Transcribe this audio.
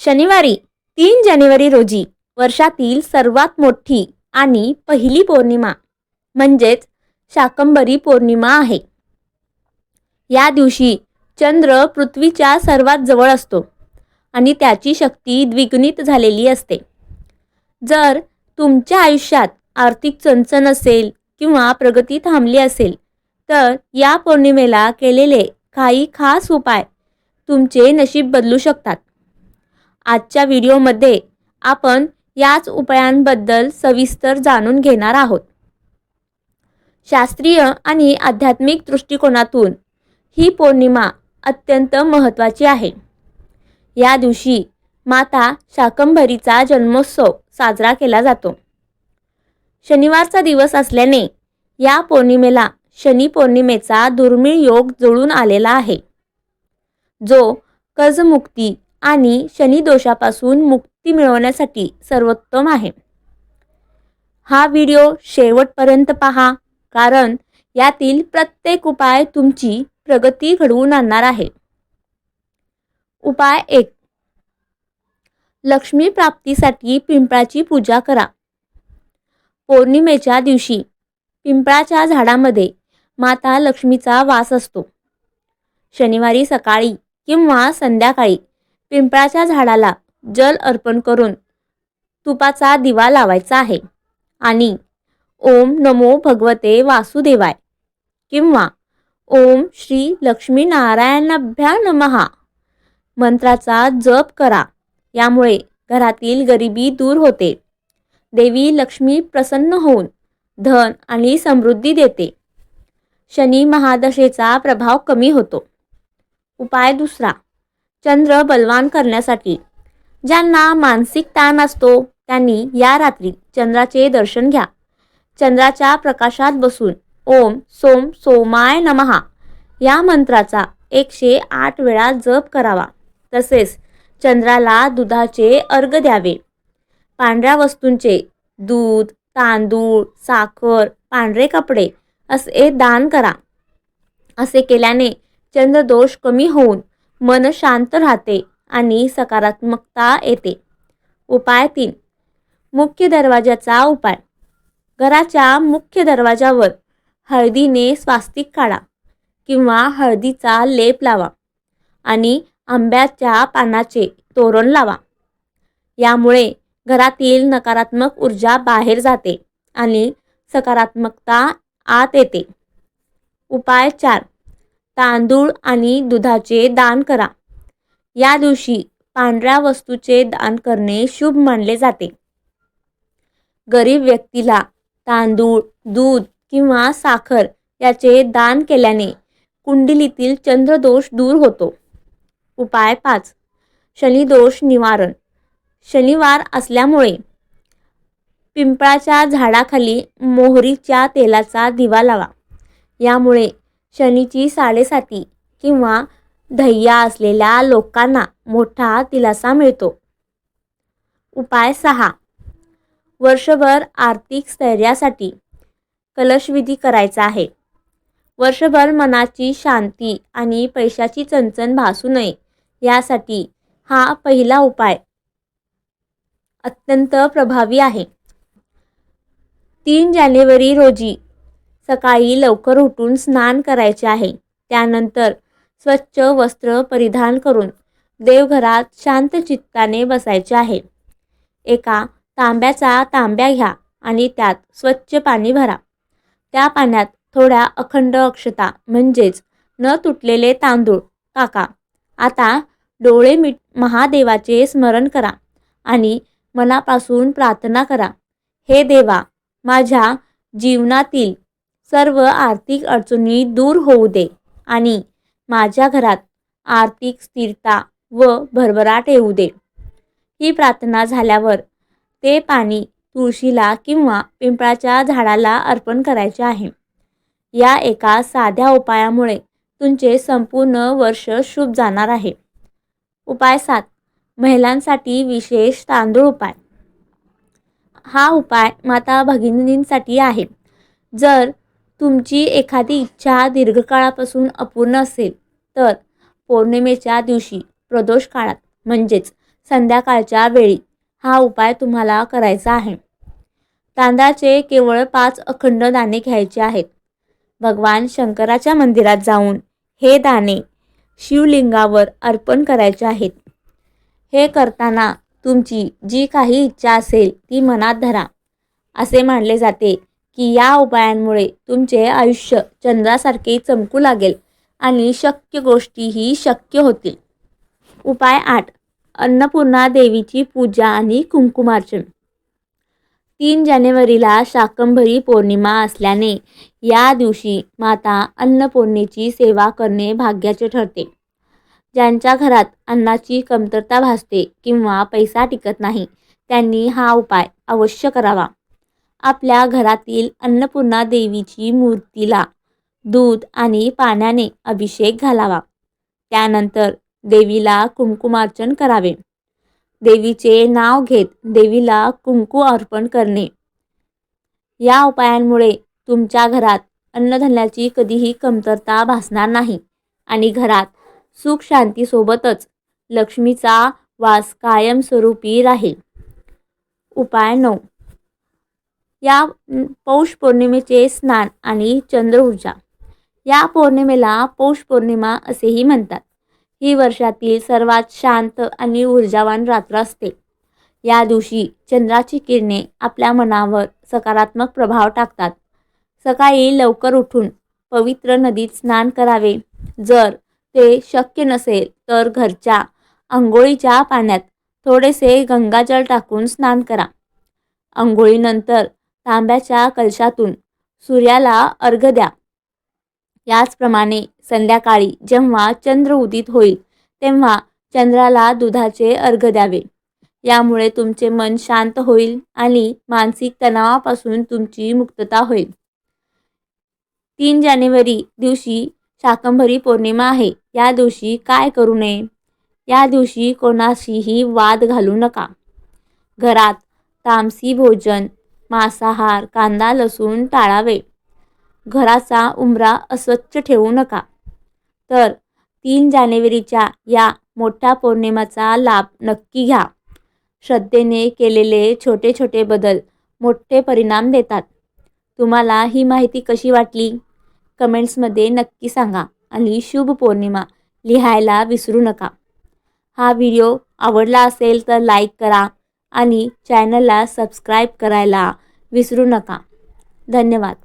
शनिवारी तीन जानेवारी रोजी वर्षातील सर्वात मोठी आणि पहिली पौर्णिमा म्हणजेच शाकंभरी पौर्णिमा आहे. या दिवशी चंद्र पृथ्वीच्या सर्वात जवळ असतो आणि त्याची शक्ती द्विगुणित झालेली असते. जर तुमच्या आयुष्यात आर्थिक चणचण असेल किंवा प्रगती थांबली असेल तर या पौर्णिमेला केलेले काही खास उपाय तुमचे नशीब बदलू शकतात. आजच्या व्हिडिओमध्ये आपण याच उपायांबद्दल सविस्तर जाणून घेणार आहोत. शास्त्रीय आणि आध्यात्मिक दृष्टिकोनातून ही पौर्णिमा अत्यंत महत्त्वाची आहे. या दिवशी माता शाकंभरीचा जन्मोत्सव साजरा केला जातो. शनिवारचा दिवस असल्याने या पौर्णिमेला शनी पौर्णिमेचा दुर्मिळ योग जुळून आलेला आहे. जो कर्जमुक्ती आणि शनिदोषापासून मुक्ती मिळवण्यासाठी सर्वोत्तम आहे. हा व्हिडिओ शेवटपर्यंत पहा कारण यातील प्रत्येक उपाय तुमची प्रगती घडवून आणणार आहे. उपाय एक. लक्ष्मी प्राप्तीसाठी पिंपळाची पूजा करा. पौर्णिमेच्या दिवशी पिंपळाच्या झाडामध्ये माता लक्ष्मीचा वास असतो. शनिवारी सकाळी किंवा संध्याकाळी पिंपळाच्या झाडाला जल अर्पण करून तुपाचा दिवा लावायचा आहे. आणि ओम नमो भगवते वासुदेवाय किंवा ओम श्री लक्ष्मीनारायणाभ्या नमहा. मंत्राचा जप करा. यामुळे घरातील गरिबी दूर होते. देवी लक्ष्मी प्रसन्न होऊन धन आणि समृद्धी देते. शनी महादशेचा प्रभाव कमी होतो. उपाय दुसरा. चंद्र बलवान करण्यासाठी. ज्यांना मानसिक ताण असतो त्यांनी या रात्री चंद्राचे दर्शन घ्या. चंद्राच्या प्रकाशात बसून ओम सोम सोमाय नमहा या मंत्राचा एकशे आठ वेळा जप करावा. तसेच चंद्राला दुधाचे अर्घ द्यावे. पांढऱ्या वस्तूंचे दूध तांदूळ साखर पांढरे कपडे असे दान करा. असे केल्याने चंद्रदोष कमी होऊन मन शांत राहते आणि सकारात्मकता येते. उपाय तीन. मुख्य दरवाजाचा उपाय. घराच्या मुख्य दरवाजावर हळदीने स्वास्तिक काढा किंवा हळदीचा लेप लावा आणि आंब्याच्या पानाचे तोरण लावा. यामुळे घरातील नकारात्मक ऊर्जा बाहेर जाते आणि सकारात्मकता आत येते. उपाय चार. तांदूळ आणि दुधाचे दान करा. या दिवशी पांढऱ्या वस्तूचे दान करणे शुभ मानले जाते. गरीब व्यक्तीला तांदूळ दूध किंवा साखर याचे दान केल्याने कुंडलीतील चंद्रदोष दूर होतो. उपाय पाच. शनिदोष निवारण. शनिवार असल्यामुळे पिंपळाच्या झाडाखाली मोहरीच्या तेलाचा दिवा लावा. यामुळे शनीची साडेसाती किंवा धैया असलेल्या लोकांना मोठा दिलासा मिळतो. उपाय सहा. वर्षभर आर्थिक स्थैर्यासाठी कलशविधी करायचा आहे. वर्षभर मनाची शांती आणि पैशाची चणचण भासू नये यासाठी हा पहिला उपाय अत्यंत प्रभावी आहे. तीन जानेवारी रोजी सकाळी लवकर उठून स्नान करायचे आहे. त्यानंतर स्वच्छ वस्त्र परिधान करून देवघरात शांत चित्ताने बसायचे आहे. एका तांब्याचा तांब्या घ्या आणि त्यात स्वच्छ पाणी भरा. त्या पाण्यात थोड्या अखंड अक्षता म्हणजेच न तुटलेले तांदूळ टाका. आता डोळे मिट महादेवाचे स्मरण करा आणि मनापासून प्रार्थना करा. हे देवा माझ्या जीवनातील सर्व आर्थिक अडचणी दूर होऊ दे आणि माझ्या घरात आर्थिक स्थिरता व भरभराट येऊ दे. ही प्रार्थना झाल्यावर ते पाणी तुळशीला किंवा पिंपळाच्या झाडाला अर्पण करायचे आहे. या एका साध्या उपायामुळे तुमचे संपूर्ण वर्ष शुभ जाणार आहे. उपाय सात महिलांसाठी विशेष तांदूळ उपाय. हा उपाय माता भगिनींसाठी आहे. जर तुमची एखादी इच्छा दीर्घकाळापासून अपूर्ण असेल तर पौर्णिमेच्या दिवशी प्रदोष काळात म्हणजेच संध्याकाळच्या वेळी हा उपाय तुम्हाला करायचा आहे. तांदळाचे केवळ पाच अखंड दाणे घ्यायचे आहेत. भगवान शंकराच्या मंदिरात जाऊन हे दाणे शिवलिंगावर अर्पण करायचे आहेत. हे करताना तुमची जी काही इच्छा असेल ती मनात धरा. असे मानले जाते की या उपायांमुळे तुमचे आयुष्य चंद्रासारखे चमकू लागेल आणि शक्य गोष्टीही शक्य होतील. उपाय आठ. अन्नपूर्णा देवीची पूजा आणि कुंकुमार्चन. तीन जानेवारीला शाकंभरी पौर्णिमा असल्याने या दिवशी माता अन्नपूर्णेची सेवा करणे भाग्याचे ठरते. ज्यांच्या घरात अन्नाची कमतरता भासते किंवा पैसा टिकत नाही त्यांनी हा उपाय अवश्य करावा. आपल्या घरातील अन्नपूर्णा देवीची मूर्तीला दूध आणि पाण्याने अभिषेक घालावा. त्यानंतर देवीला कुंकुमार्चन करावे. देवीचे नाव घेत देवीला कुंकू अर्पण करणे. या उपायांमुळे तुमच्या घरात अन्नधान्याची कधीही कमतरता भासणार नाही आणि घरात सुख शांतीसोबतच लक्ष्मीचा वास कायमस्वरूपी राहील. उपाय नऊ. या पौष पौर्णिमेचे स्नान आणि चंद्र ऊर्जा या पौर्णिमेला पौष पौर्णिमा असेही म्हणतात. ही वर्षातील सर्वात शांत आणि ऊर्जावान रात्र असते. या दिवशी चंद्राची किरणे आपल्या मनावर सकारात्मक प्रभाव टाकतात. सकाळी लवकर उठून पवित्र नदीत स्नान करावे. जर ते शक्य नसेल तर घरच्या आंघोळीच्या पाण्यात थोडेसे गंगाजल टाकून स्नान करा. आंघोळीनंतर तांब्याच्या कलशातून सूर्याला अर्घ द्या. याचप्रमाणे संध्याकाळी जेव्हा चंद्र उदित होईल तेव्हा चंद्राला दुधाचे अर्घ द्यावे. यामुळे तुमचे मन शांत होईल आणि मानसिक तणावापासून तुमची मुक्तता होईल. तीन जानेवारी दिवशी शाकंभरी पौर्णिमा आहे. या दिवशी काय करू नये? या दिवशी कोणाशीही वाद घालू नका. घरात तामसी भोजन मांसाहार कांदा लसूण टाळावे. घराचा उंबरा अस्वच्छ ठेवू नका. तर तीन जानेवारीच्या या मोठ्या पौर्णिमेचा लाभ नक्की घ्या. श्रद्धेने केलेले छोटे छोटे बदल मोठे परिणाम देतात. तुम्हाला ही माहिती कशी वाटली? कमेंट्समध्ये नक्की सांगा आणि शुभ पौर्णिमा लिहायला विसरू नका. हा व्हिडिओ आवडला असेल तर लाईक करा आणि चॅनलला सबस्क्राईब करायला विसरू नका. धन्यवाद.